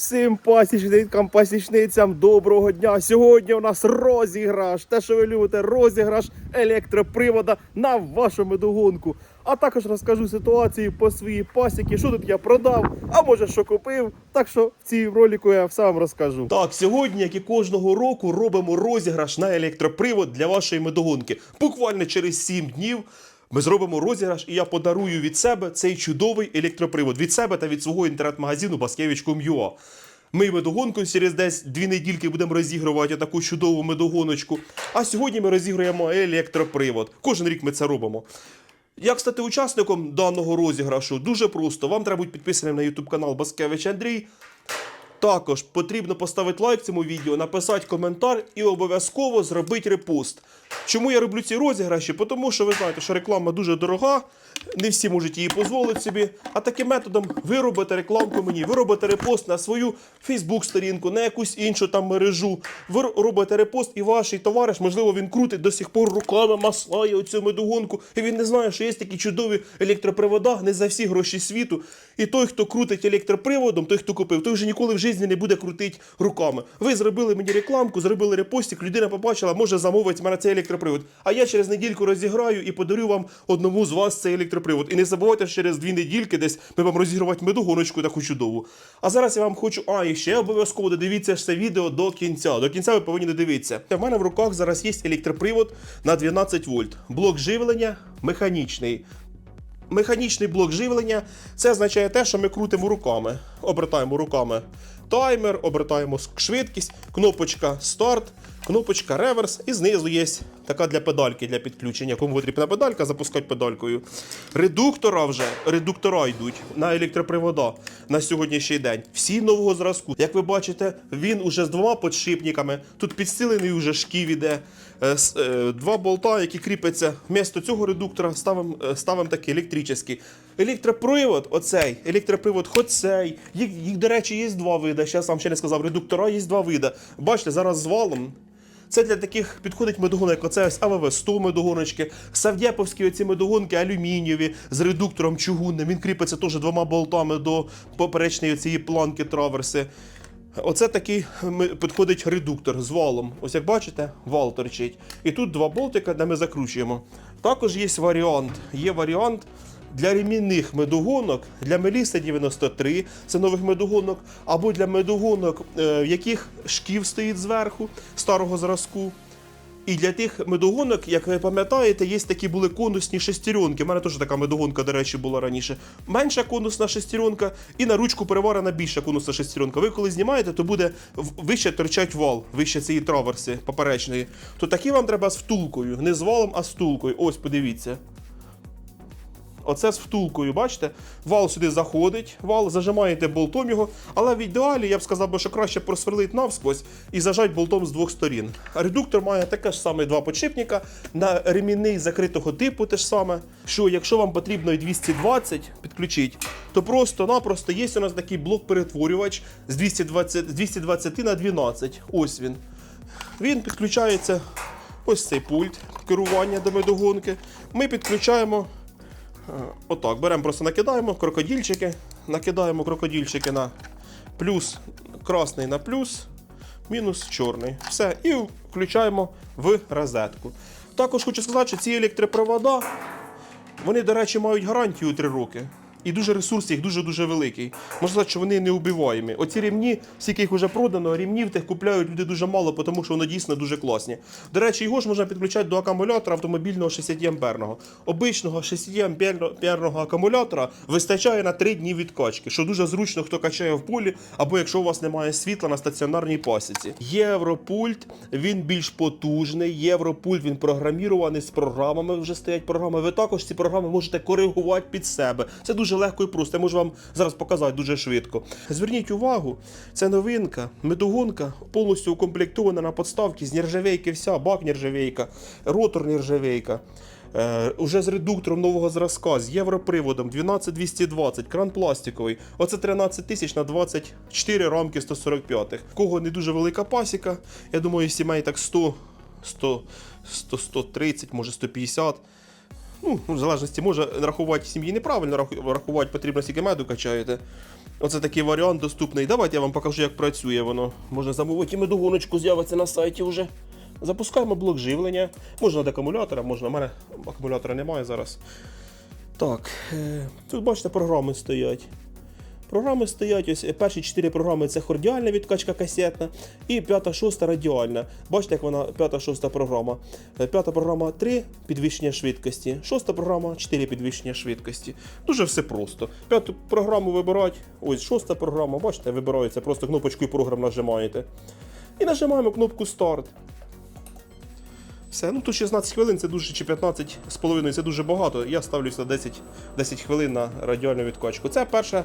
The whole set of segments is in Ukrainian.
Всім пасічникам, пасічницям доброго дня. Сьогодні у нас розіграш. Те, що ви любите, розіграш електропривода на вашу медогонку. А також розкажу ситуацію по своїй пасіки, що тут я продав, а може що купив. Так що в цій ролику я все вам розкажу. Так, сьогодні, як і кожного року, робимо розіграш на електропривод для вашої медогонки. Буквально через 7 днів. Ми зробимо розіграш, і я подарую від себе цей чудовий електропривод від себе та від свого інтернет-магазину Баскевич.com.ua. Ми медогонку через десь дві недільки будемо розігрувати таку чудову медогоночку. А сьогодні ми розіграємо електропривод. Кожен рік ми це робимо. Як стати учасником даного розіграшу? Дуже просто. Вам треба бути підписаним на YouTube канал Баскевич Андрій. Також потрібно поставити лайк цьому відео, написати коментар і обов'язково зробити репост. Чому я роблю ці розіграші? Тому що ви знаєте, що реклама дуже дорога, не всі можуть її дозволити собі. А таким методом ви робите рекламку мені, ви робите репост на свою Фейсбук-сторінку, на якусь іншу там мережу. Ви робите репост, і ваш товариш, можливо, він крутить до сих пор руками, маслає оцю медогонку, і він не знає, що є такі чудові електропривода не за всі гроші світу. І той, хто крутить електроприводом, той, хто купив, той вже ніколи в житті не буде крутити руками. Ви зробили мені рекламку, зробили репостик, людина побачила, може замовити мене цей електропривод. А я через недільку розіграю і подарю вам одному з вас цей електропривод. І не забувайте, що через дві недільки десь ми вам розігрувати медогоночку таку чудову. А зараз я вам хочу. А, і ще обов'язково додивіться це відео до кінця. До кінця ви повинні додивитися. У мене в руках зараз є електропривод на 12 вольт. Блок живлення механічний. Механічний блок живлення. Це означає те, що ми крутимо руками, обертаємо руками таймер, обертаємо швидкість, кнопочка старт, кнопочка реверс, і знизу є така для педальки для підключення. Кому потрібна педалька, запускати педалькою. Редуктора вже редуктора йдуть на електропривода на сьогоднішній день. Всі нового зразку. Як ви бачите, він уже з двома подшипниками. Тут підстелений уже шків іде. Е, е, Два болта, які кріпляться вмісто цього редуктора, ставимо ставим такий електричний. Електропривод, оцей, електропривод, хоч цей. Їх, їх, до речі, є два види. Зараз вам ще не сказав, редуктора є два види. Бачите, зараз з валом. Це для таких підходить медогони, як оце ось АВВ 100 медогоночки, Савдєповські оці медогонки алюмінієві з редуктором чугунним. Він кріпиться теж двома болтами до поперечної цієї планки траверси. Оце такий підходить редуктор з валом. Ось як бачите, вал торчить. І тут два болтика, де ми закручуємо. Також є варіант. Є варіант для ремінних медогонок, для Меліса 93, це нових медогонок, або для медогонок, е, в яких шків стоїть зверху, старого зразку. І для тих медогонок, як ви пам'ятаєте, є такі були конусні шестеренки. У мене теж така медогонка, до речі, була раніше. Менша конусна шестеренка і на ручку переварена більша конусна шестеренка. Ви коли знімаєте, то буде вище торчать вал, вище цієї траверси поперечної. То такі вам треба з втулкою, не з валом, а з втулкою. Ось, подивіться. Оце з втулкою, бачите? Вал сюди заходить, вал, зажимаєте болтом його, але в ідеалі я б сказав, би, що краще просверлити навскось і зажать болтом з двох сторін. Редуктор має таке ж саме два подшипника на ремінний закритого типу, те ж саме. Що якщо вам потрібно і 220 підключити, то просто-напросто є у нас такий блок-перетворювач з 220, з 220 на 12. Ось він. Він підключається ось цей пульт керування до медогонки. Ми підключаємо Отак, беремо, просто накидаємо крокодільчики, накидаємо крокодільчики на плюс, красний на плюс, мінус чорний. Все, і включаємо в розетку. Також хочу сказати, що ці електропровода, вони, до речі, мають гарантію 3 роки. І дуже ресурс їх дуже-дуже великий. Можна сказати, що вони неубиваємі. Оці рівні, скільки їх вже продано, рівнів тих купляють люди дуже мало, тому що вони дійсно дуже класні. До речі, його ж можна підключати до акумулятора автомобільного 60 амперного. Обичного 60 амперного акумулятора вистачає на 3 дні відкачки, що дуже зручно, хто качає в полі, або якщо у вас немає світла на стаціонарній пасіці. Європульт він більш потужний. Європульт він програмірований з програмами. Вже стоять програми. Ви також ці програми можете коригувати під себе. Це дуже легко і просто. Я можу вам зараз показати дуже швидко. Зверніть увагу, це новинка, медогонка повністю укомплектована на подставки з нержавейки вся, бак нержавейка, ротор нержавейка. Е, уже з редуктором нового зразка, з європриводом 12220, кран пластиковий. Оце 13 тисяч на 24 рамки 145. В кого не дуже велика пасіка, я думаю, сімей так 100, 100, 100 130, може 150. Ну, в залежності може рахувати сім'ї неправильно, рахувати потрібно, скільки меду качаєте. Оце такий варіант доступний. Давайте я вам покажу, як працює воно. Можна замовити і медогоночку з'явиться на сайті вже. Запускаємо блок живлення. Можна від акумулятора, можна. У мене акумулятора немає зараз. Так, е, тут бачите, програми стоять. Програми стоять, ось е, перші чотири програми це хордіальна відкачка касетна і п'ята, шоста радіальна. Бачите, як вона п'ята, шоста програма. Е, П'ята програма 3 підвищення швидкості, шоста програма 4 підвищення швидкості. Дуже все просто. П'яту програму вибирати, ось шоста програма, бачите, вибирається, просто кнопочкою програм нажимаєте. І нажимаємо кнопку старт. Все, ну тут 16 хвилин, це дуже чи 15 з половиною, це дуже багато. Я ставлю 10, 10 хвилин на радіальну відкачку. Це перша,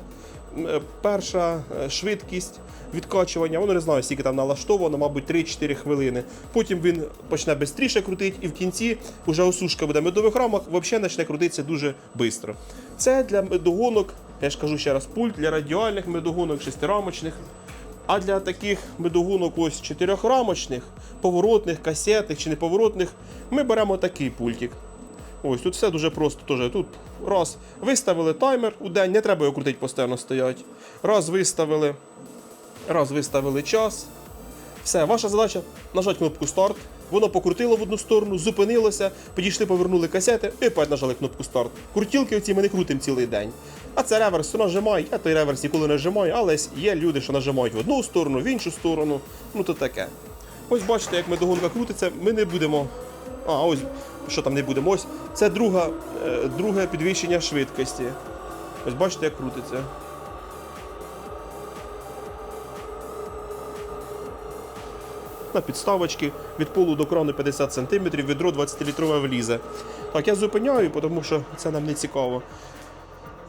перша е, швидкість відкачування. Воно не знаю, скільки там налаштовано, мабуть, 3-4 хвилини. Потім він почне швидше крутити, і в кінці вже осушка буде медових рамах, взагалі почне крутитися дуже швидко. Це для медогонок, я ж кажу ще раз, пульт для радіальних медогонок, шестирамочних. А для таких медогонок ось чотирьохрамочних, поворотних, касетних чи неповоротних, ми беремо такий пультик. Ось тут все дуже просто. Теж. Тут раз виставили таймер у день, не треба його крутити постійно стоять. Раз виставили, раз виставили час. Все, ваша задача нажати кнопку старт. Воно покрутило в одну сторону, зупинилося, підійшли, повернули касети і опять нажали кнопку старт. Крутілки оці ми не крутимо цілий день. А це реверс то нажимає, я той реверс ніколи не нажимаю, але є люди, що нажимають в одну сторону, в іншу сторону. Ну то таке. Ось бачите, як медогонка крутиться, ми не будемо. А, ось що там не будемо. Ось це друга, е, друге підвищення швидкості. Ось бачите, як крутиться. на підставочки від полу до крану 50 см, відро 20-літрове влізе. Так, я зупиняю, тому що це нам не цікаво.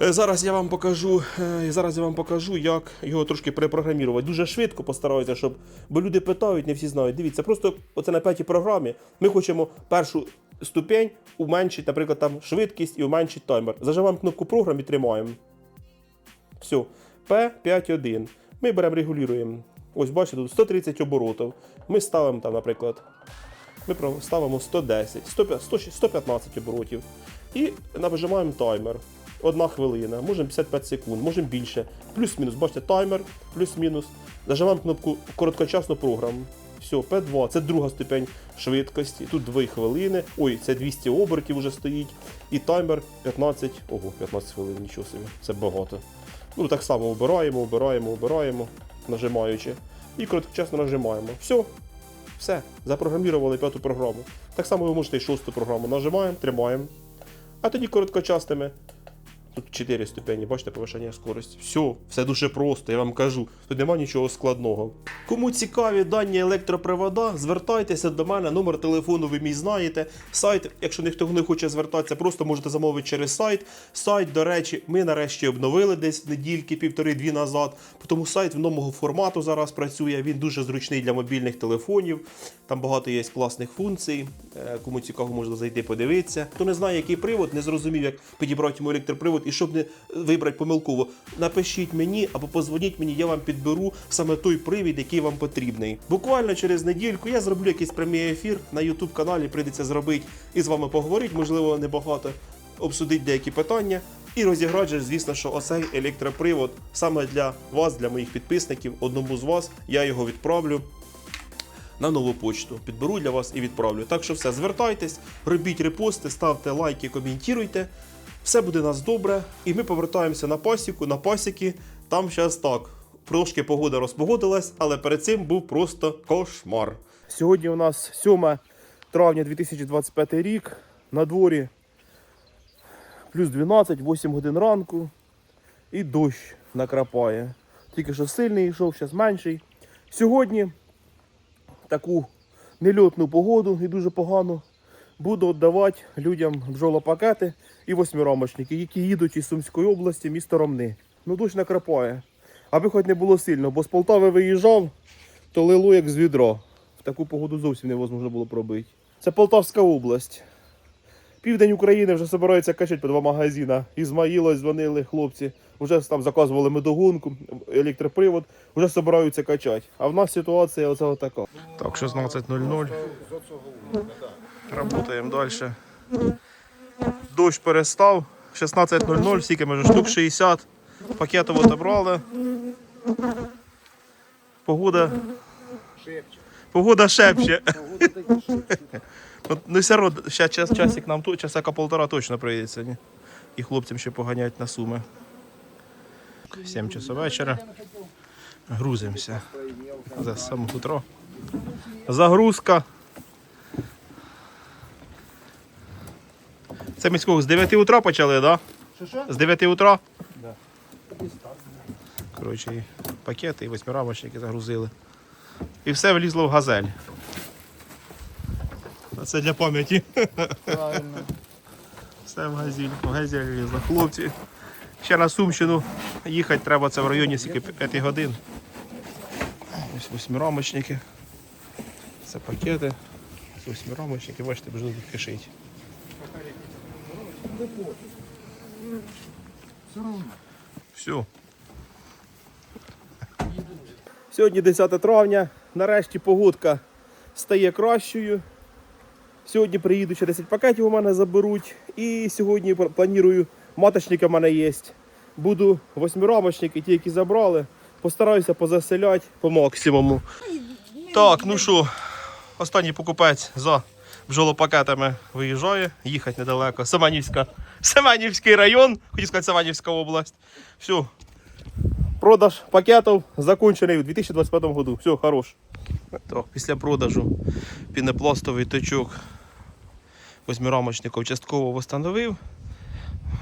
Е, Зараз я вам покажу, е, зараз я вам покажу, як його трошки перепрограмувати. Дуже швидко постараюся, щоб. Бо люди питають, не всі знають. Дивіться, просто оце на п'ятій програмі. Ми хочемо першу ступень уменшити, наприклад, там швидкість і уменшити таймер. Зажимаємо кнопку програм і тримаємо. Все. P51. Ми беремо, регулюємо. Ось бачите, тут 130 оборотів. Ми ставимо там, наприклад, ми ставимо 110, 115 оборотів. І нажимаємо таймер. Одна хвилина, можемо 55 секунд, можемо більше. Плюс-мінус, бачите, таймер, плюс-мінус. Нажимаємо кнопку короткочасну програму. Все, P2, це друга ступень швидкості. Тут 2 хвилини. Ой, це 200 обертів вже стоїть. І таймер 15. Ого, 15 хвилин, нічого собі. Це багато. Ну, так само обираємо, обираємо, обираємо, нажимаючи. І короткочасно нажимаємо. Все. Все. Запрограмували п'яту програму. Так само ви можете і шосту програму. Нажимаємо, тримаємо. А тоді короткочасними. Тут 4 ступені, бачите, повишення скорості. Все, все дуже просто, я вам кажу. Тут нема нічого складного. Кому цікаві дані електропривода, звертайтеся до мене, номер телефону ви мій знаєте. Сайт, якщо ніхто не хоче звертатися, просто можете замовити через сайт. Сайт, до речі, ми нарешті обновили десь недільки, півтори-дві назад. Тому сайт в нового формату зараз працює. Він дуже зручний для мобільних телефонів. Там багато є класних функцій. Е, Кому цікаво, можна зайти подивитися. Хто не знає, який привод, не зрозумів, як підібрати йому електропривод, і щоб не вибрати помилково, напишіть мені або позвоніть мені, я вам підберу саме той привід, який вам потрібний. Буквально через недільку я зроблю якийсь прямий ефір на YouTube каналі. Прийдеться зробити і з вами поговорити, можливо, небагато, обсудити деякі питання. І розіграти, звісно, що оцей електропривод саме для вас, для моїх підписників, одному з вас, я його відправлю на нову почту. Підберу для вас і відправлю. Так що все, звертайтесь, робіть репости, ставте лайки, коментуйте. Все буде у нас добре. І ми повертаємося на пасіку, на пасіки. Там зараз так. Трошки погода розпогодилась, але перед цим був просто кошмар. Сьогодні у нас 7 травня 2025 рік. На дворі плюс 12, 8 годин ранку. І дощ накрапає. Тільки що сильний йшов, зараз менший. Сьогодні таку нельотну погоду і дуже погану буду віддавати людям бджолопакети і восьмирамочники, які їдуть із Сумської області, місто Ромни. Ну дощ накрапає. Аби хоч не було сильно, бо з Полтави виїжджав, то лило як з відра. В таку погоду зовсім невозможно було пробити. Це Полтавська область. Південь України вже збираються качати по два магазини. Ізмаїла дзвонили хлопці, вже там заказували медогонку, електропривод, вже збираються качати. А в нас ситуація оце отака. Так, 16.00. Работаємо далі. Дощ перестав. 16.00, скільки може штук 60. Пакетово отобрали. Погода. Погода шепче. Ну все одно, ще час, часик нам тут, часика полтора точно прийдеться. Ні? І хлопцям ще поганять на суми. 7 часов вечора. Грузимося. За саме утро. Загрузка. Це ми з 9 утра почали, так? Да? З 9 утра? Да. Коротше, і пакети, і восьмирамочники загрузили. І все влізло в газель. Це для пам'яті. Правильно. Все в газель. В газель влізло. Хлопці. Ще на Сумщину їхати треба, це в районі скільки 5 годин. Ось восьмирамочники. Це пакети. Восьмирамочники, бачите, тут кишить. Все равно. Все. Сьогодні 10 травня. Нарешті погодка стає кращою. Сьогодні приїду ще 10 пакетів у мене заберуть. І сьогодні планую, маточники в мене є. Буду восьмирамочники, ті, які забрали. Постараюся позаселяти по максимуму. Так, ну що, останній покупець за бджолопакетами виїжджає, їхати недалеко. Семенівська, Семенівський район, хотів сказати Семенівська область. Все. Продаж пакетів закончений у 2025 году. Все, хорош. Так, після продажу пінопластовий точок восьмирамочника частково встановив.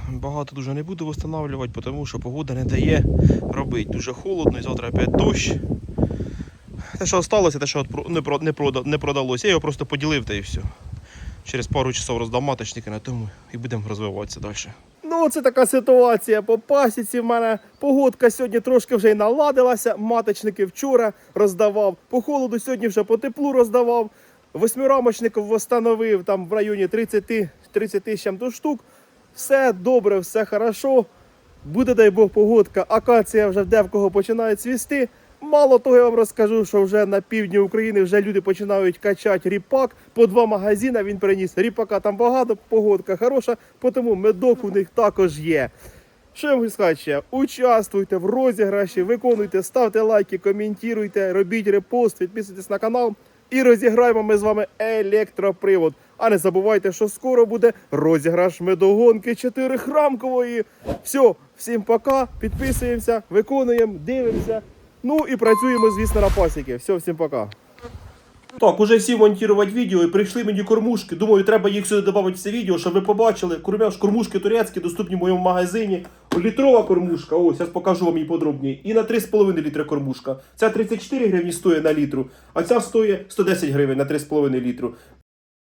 Багато дуже не буду встановлювати, тому що погода не дає робити. Дуже холодно і завтра опять дощ. Те, що залишилося, те, що не, про- не, прода- не продалося, я його просто поділив та і все. Через пару часов роздав маточники на тому і будемо розвиватися далі. Ну, це така ситуація по пасіці. В мене погодка сьогодні трошки вже й наладилася. Маточники вчора роздавав. По холоду сьогодні вже по теплу роздавав. Восьмирамочників встановив там в районі 30, 30 з чим-то штук. Все добре, все хорошо. Буде, дай Бог, погодка. Акація вже в кого починає цвісти. Мало того, я вам розкажу, що вже на півдні України вже люди починають качати ріпак. По два магазини він приніс. Ріпака там багато, погодка хороша, тому медок у них також є. Що я можу сказати ще? Участвуйте в розіграші, виконуйте, ставте лайки, коментуйте, робіть репост, підписуйтесь на канал. І розіграємо ми з вами електропривод. А не забувайте, що скоро буде розіграш медогонки 4 храмкової. Все, всім пока, підписуємося, виконуємо, дивимося. Ну і працюємо, звісно, на пасіки. Все, всім пока. Так, уже сів монтувати відео і прийшли мені кормушки. Думаю, треба їх сюди додати в це відео, щоб ви побачили. Кормяш кормушки турецькі, доступні в моєму магазині. Літрова кормушка, ось, зараз покажу вам її подробніше. І на 3,5 літра кормушка. Ця 34 гривні стоїть на літру, а ця стоїть 110 гривень на 3,5 літру.